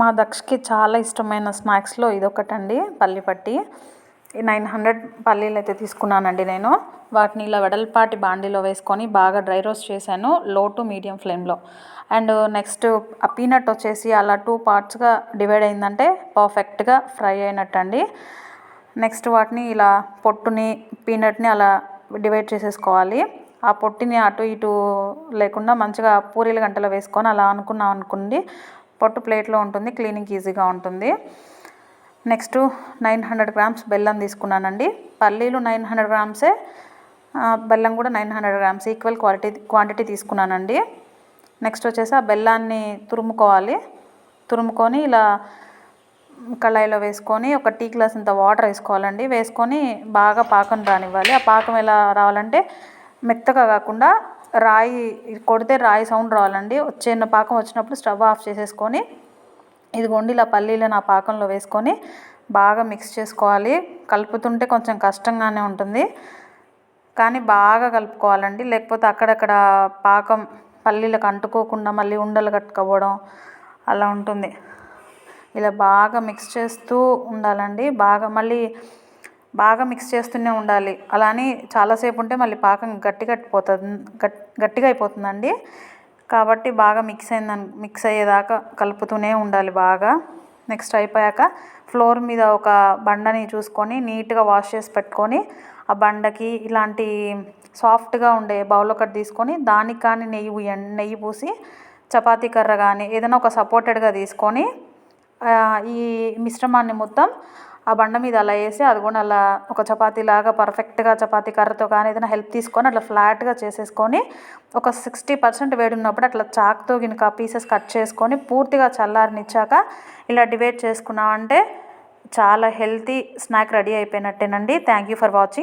మా దక్షకి చాలా ఇష్టమైన స్నాక్స్లో ఇదొకటండి పల్లి పట్టి. నైన్ హండ్రెడ్ పల్లీలు అయితే తీసుకున్నానండి నేను. వాటిని ఇలా వెడల్పాటి బాండీలో వేసుకొని బాగా డ్రై రోస్ట్ చేశాను లో టు మీడియం ఫ్లేమ్లో. అండ్ నెక్స్ట్ ఆ పీనట్ వచ్చేసి అలా టూ పార్ట్స్గా డివైడ్ అయిందంటే పర్ఫెక్ట్గా ఫ్రై అయినట్టు అండి నెక్స్ట్ వాటిని ఇలా పొట్టుని పీనట్ని అలా డివైడ్ చేసేసుకోవాలి. ఆ పొట్టిని అటు ఇటు లేకుండా మంచిగా పూరీల గంటలో వేసుకొని అలా అనుకున్నాం అనుకోండి పొట్టు ప్లేట్లో ఉంటుంది క్లీనింగ్ ఈజీగా ఉంటుంది. నెక్స్ట్ నైన్ హండ్రెడ్ గ్రామ్స్ బెల్లం తీసుకున్నానండి. పల్లీలు నైన్ హండ్రెడ్ గ్రామ్సే బెల్లం కూడా nine hundred grams equal quality quantity తీసుకున్నానండి. నెక్స్ట్ వచ్చేసి ఆ బెల్లాన్ని తురుముకోవాలి. తురుముకొని ఇలా కళాయిలో వేసుకొని ఒక టీ గ్లాస్ ఇంత వాటర్ వేసుకోవాలండి. వేసుకొని బాగా పాకం రానివ్వాలి. ఆ పాకం ఎలా రావాలంటే మెత్తగా కాకుండా రాయి కొడితే రాయి సౌండ్ రావాలండి. చిన్న పాకం వచ్చినప్పుడు స్టవ్ ఆఫ్ చేసేసుకొని ఇదిగోండి ఇలా పల్లీలను ఆ పాకంలో వేసుకొని బాగా మిక్స్ చేసుకోవాలి. కలుపుతుంటే కొంచెం కష్టంగానే ఉంటుంది. కానీ బాగా కలుపుకోవాలండి. లేకపోతే అక్కడక్కడ పాకం పల్లీలకు అంటుకోకుండా మళ్ళీ ఉండలు కట్టుకోవడం అలా ఉంటుంది. ఇలా బాగా మిక్స్ చేస్తూ ఉండాలండి. బాగా మళ్ళీ బాగా మిక్స్ చేస్తూనే ఉండాలి. అలా అని చాలాసేపు ఉంటే మళ్ళీ పాకం గట్టి కట్టిపోతుంది గట్టిగా అయిపోతుందండి. కాబట్టి బాగా మిక్స్ అయిందని మిక్స్ అయ్యేదాకా కలుపుతూనే ఉండాలి బాగా. నెక్స్ట్ అయిపోయాక ఫ్లోర్ మీద ఒక బండని చూసుకొని నీట్గా వాష్ చేసి పెట్టుకొని ఆ బండకి ఇలాంటి సాఫ్ట్గా ఉండే బౌల్ ఒకటి తీసుకొని దానికి కానీ నెయ్యి నెయ్యి పూసి చపాతీ కర్ర కానీ ఏదైనా ఒక సపోర్టెడ్గా తీసుకొని ఈ మిశ్రమాన్ని మొత్తం ఆ బండ మీద అలా వేసి అది కూడా అలా ఒక చపాతీ లాగా పర్ఫెక్ట్గా చపాతీ కర్రతో కానీ ఏదైనా హెల్ప్ తీసుకొని అట్లా ఫ్లాట్గా చేసేసుకొని ఒక సిక్స్టీ పర్సెంట్ వేడి ఉన్నప్పుడు అట్లా చాక్తో గినక పీసెస్ కట్ చేసుకొని పూర్తిగా చల్లారనిచ్చాక ఇలా డివైడ్ చేసుకున్నామంటే చాలా healthy snack ready అయిపోయినట్టేనండి. Thank you for watching